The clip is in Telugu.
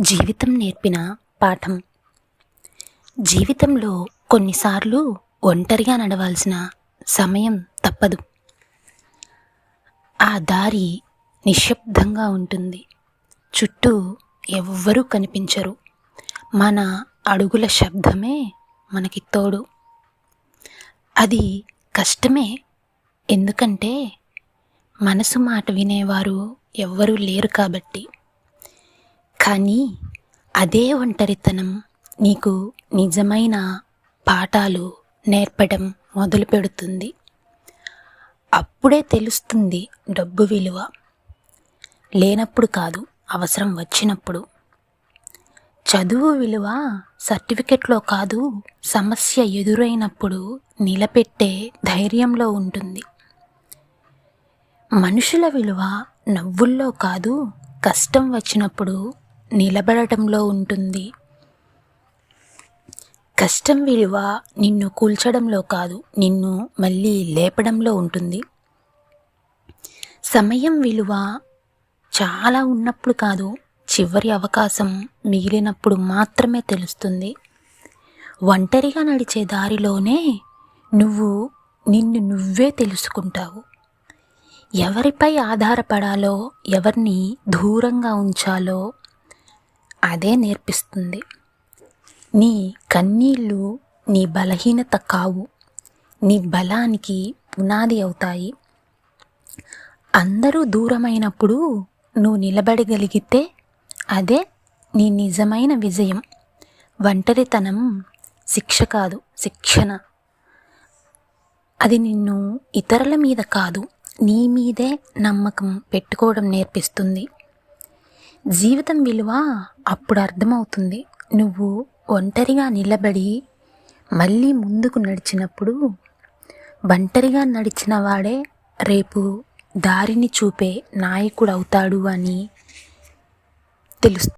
జీవితం నేర్పిన పాఠం. జీవితంలో కొన్నిసార్లు ఒంటరిగా నడవాల్సిన సమయం తప్పదు. ఆ దారి నిశ్శబ్దంగా ఉంటుంది. చుట్టూ ఎవ్వరూ కనిపించరు. మన అడుగుల శబ్దమే మనకి తోడు. అది కష్టమే. ఎందుకంటే మనసు మాట వినేవారు ఎవ్వరూ లేరు కాబట్టి. కానీ అదే ఒంటరితనం నీకు నిజమైన పాఠాలు నేర్పడం మొదలు పెడుతుంది అప్పుడే తెలుస్తుంది డబ్బు విలువ. లేనప్పుడు కాదు అవసరం వచ్చినప్పుడు. చదువు విలువ సర్టిఫికెట్లో కాదు సమస్య ఎదురైనప్పుడు నిలబెట్టే ధైర్యంలో ఉంటుంది. మనుషుల విలువ నవ్వుల్లో కాదు కష్టం వచ్చినప్పుడు నిలబడటంలో ఉంటుంది. కష్టం విలువ నిన్ను కూల్చడంలో కాదు నిన్ను మళ్ళీ లేపడంలో ఉంటుంది. సమయం విలువ చాలా ఉన్నప్పుడు కాదు చివరి అవకాశం మిగిలినప్పుడు మాత్రమే తెలుస్తుంది. ఒంటరిగా నడిచే దారిలోనే నువ్వు నిన్ను నువ్వే తెలుసుకుంటావు. ఎవరిపై ఆధారపడాలో ఎవరిని దూరంగా ఉంచాలో అదే నేర్పిస్తుంది. నీ కన్నీళ్ళు నీ బలహీనత కావు. నీ బలానికి పునాది అవుతాయి. అందరూ దూరమైనప్పుడు నువ్వు నిలబడగలిగితే అదే నీ నిజమైన విజయం. ఒంటరితనం శిక్ష కాదు శిక్షణ. అది నిన్ను ఇతరుల మీద కాదు నీ మీదే నమ్మకం పెట్టుకోవడం నేర్పిస్తుంది. జీవితం విలువ అప్పుడు అర్థమవుతుంది. నువ్వు ఒంటరిగా నిలబడి మళ్ళీ ముందుకు నడిచినప్పుడు ఒంటరిగా నడిచిన వాడే రేపు దారిని చూపే నాయకుడు అవుతాడు అని తెలుస్తుంది